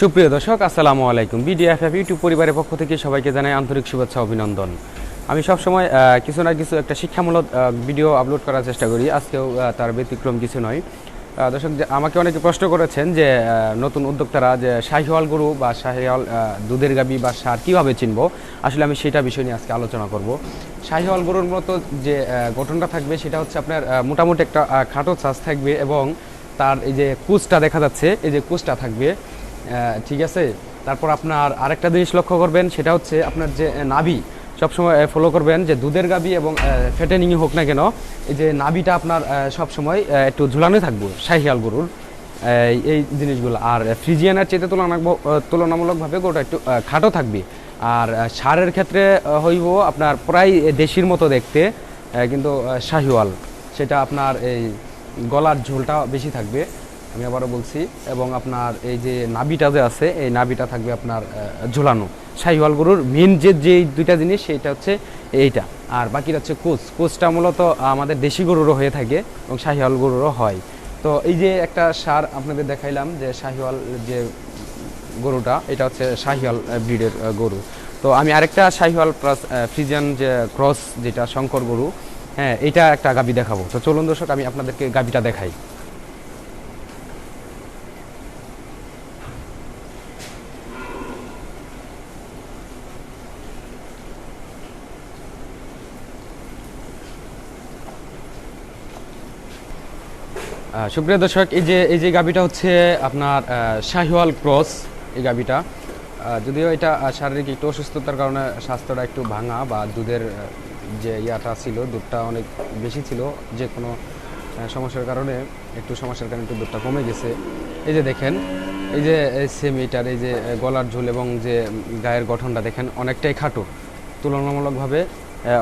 সুপ্রিয় দর্শক, আসসালামু আলাইকুম। বিডিএফএফ ইউটিউব পরিবারের পক্ষ থেকে সবাইকে জানাই আন্তরিক শুভেচ্ছা, অভিনন্দন। আমি সবসময় কিছু না কিছু একটা শিক্ষামূলক ভিডিও আপলোড করার চেষ্টা করি। আজকেও তার ব্যতিক্রম কিছু নয়। দর্শক আমাকে অনেকে প্রশ্ন করেছেন যে নতুন উদ্যোক্তারা যে শাহিওয়াল গরু বা শাহিওয়াল দুধের গাবি বা সার কীভাবে চিনবো, আসলে আমি সেটা বিষয় নিয়ে আজকে আলোচনা করব। শাহিওয়াল গরুর মতো যে গঠনটা থাকবে, সেটা হচ্ছে আপনার মোটামুটি একটা খাটো চাষ থাকবে এবং তার এই যে কুচটা দেখা যাচ্ছে, এই যে কুচটা থাকবে। ঠিক আছে? তারপর আপনার আরেকটা জিনিস লক্ষ্য করবেন, সেটা হচ্ছে আপনার যে নাভি, সবসময় ফলো করবেন যে দুধের গাবি এবং ফেটেনিংই হোক না কেন, এই যে নাভিটা আপনার সবসময় একটু ঝুলানো থাকবে, শাহিয়াল গরুর এই- জিনিসগুলো। আর ফ্রিজিয়ানের চেয়ে তুলনা তুলনামূলকভাবে গোটা একটু খাটো থাকবে। আর সারের ক্ষেত্রে হইব আপনার প্রায় দেশির মতো দেখতে কিন্তু শাহিওয়াল, সেটা আপনার এই গলার ঝোলটা বেশি থাকবে। আমি আবারও বলছি, এবং আপনার এই যে নাভিটা যে আছে, এই নাভিটা থাকবে আপনার ঝোলানো। শাহিওয়াল গরুর মেন যে যে দুইটা জিনিস, সেইটা হচ্ছে এইটা। আর বাকিটা হচ্ছে কোচ। কোচটা মূলত আমাদের দেশি গরুরও হয়ে থাকে এবং শাহিওয়াল গরুরও হয়। তো এই যে একটা সার আপনাদের দেখাইলাম যে শাহিওয়াল যে গরুটা, এটা হচ্ছে শাহিওয়াল ব্রিডের গরু। তো আমি আরেকটা শাহিওয়াল প্লাস ফ্রিজিয়ান যে ক্রস, যেটা শঙ্কর গরু হ্যাঁ এটা একটা গাবি দেখাবো। তো চলুন দর্শক, আমি আপনাদেরকে গাবিটা দেখাই। সুপ্রিয় দর্শক, এই যে এই যে গাবিটা হচ্ছে আপনার শাহিওয়াল ক্রস, এই গাবিটা। যদিও এটা শারীরিক একটু অসুস্থতার কারণে স্বাস্থ্যটা একটু ভাঙা বা দুধের যে ইয়াটা ছিল, দুধটা অনেক বেশি ছিল যে কোনো সমস্যার কারণে, একটু সমস্যার কারণে একটু দুধটা কমে গেছে। এই যে দেখেন, এই যে সেম এটার এই যে গলার ঝোল এবং যে গায়ের গঠনটা দেখেন, অনেকটাই খাটো। তুলনামূলকভাবে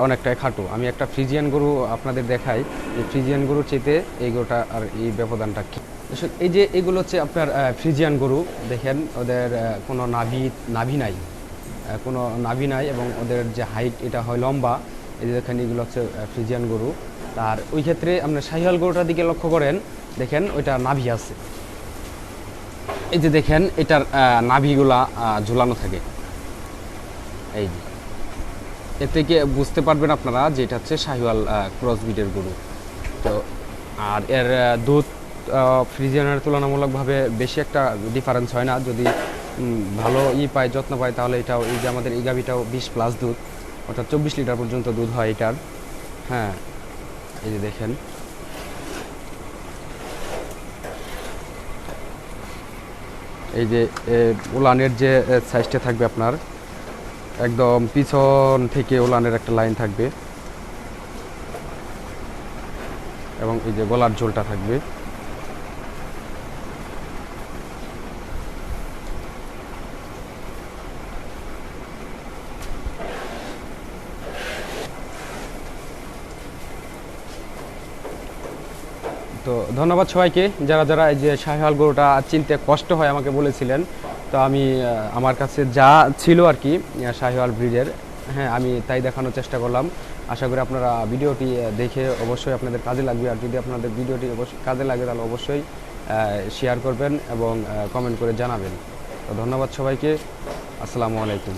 অনেকটাই খাটো। আমি একটা ফ্রিজিয়ান গরু আপনাদের দেখাই। এই ফ্রিজিয়ান গরুর চেতে এই গরুটা আর এই ব্যবধানটা কি? এই যে এগুলো হচ্ছে আপনার ফ্রিজিয়ান গরু, দেখেন, ওদের কোনো নাভি নাভি নাই। কোনো নাভি নাই এবং ওদের যে হাইট এটা হয় লম্বা। এই যে দেখেন, এগুলো হচ্ছে ফ্রিজিয়ান গরু। তার ওই ক্ষেত্রে আপনার শাহিয়াল গরুটার দিকে লক্ষ্য করেন, দেখেন, ওইটা নাভি আছে। এই যে দেখেন, এটার নাভিগুলা ঝুলানো থাকে। এই যে। এর থেকে বুঝতে পারবেন আপনারা যে এটা হচ্ছে শাহিওয়াল ক্রস ব্রিডের গরু। তো আর এর দুধ ফ্রিজিয়ানের তুলনামূলকভাবে বেশি একটা ডিফারেন্স হয় না। যদি ভালো ই পায় যত্ন পায় তাহলে এটাও এই যে আমাদের এই গাভিটাও বিশ প্লাস দুধ অর্থাৎ চব্বিশ লিটার পর্যন্ত দুধ হয় এটার। হ্যাঁ এই যে দেখেন। এই যে এ, উলানের যে সাইজটা থাকবে আপনার একদম পিছন থেকে ওলানের একটা লাইন থাকবে। এবং এই যে গলার ঝোলটা থাকবে। তো ধন্যবাদ সবাইকে। যারা যারা এই যে শাহিওয়াল গরুটা চিনতে কষ্ট হয় আমাকে বলেছিলেন তো আমি আমার কাছে যা ছিল আর কি শাহিওয়াল ব্রিডের হ্যাঁ আমি তাই দেখানোর চেষ্টা করলাম। আশা করি আপনারা ভিডিওটি দেখে অবশ্যই আপনাদের কাজে লাগবে। আর যদি আপনাদের ভিডিওটি অবশ্যই কাজে লাগে, তাহলে অবশ্যই শেয়ার করবেন এবং কমেন্ট করে জানাবেন। তো ধন্যবাদ সবাইকে। আসসালামু আলাইকুম।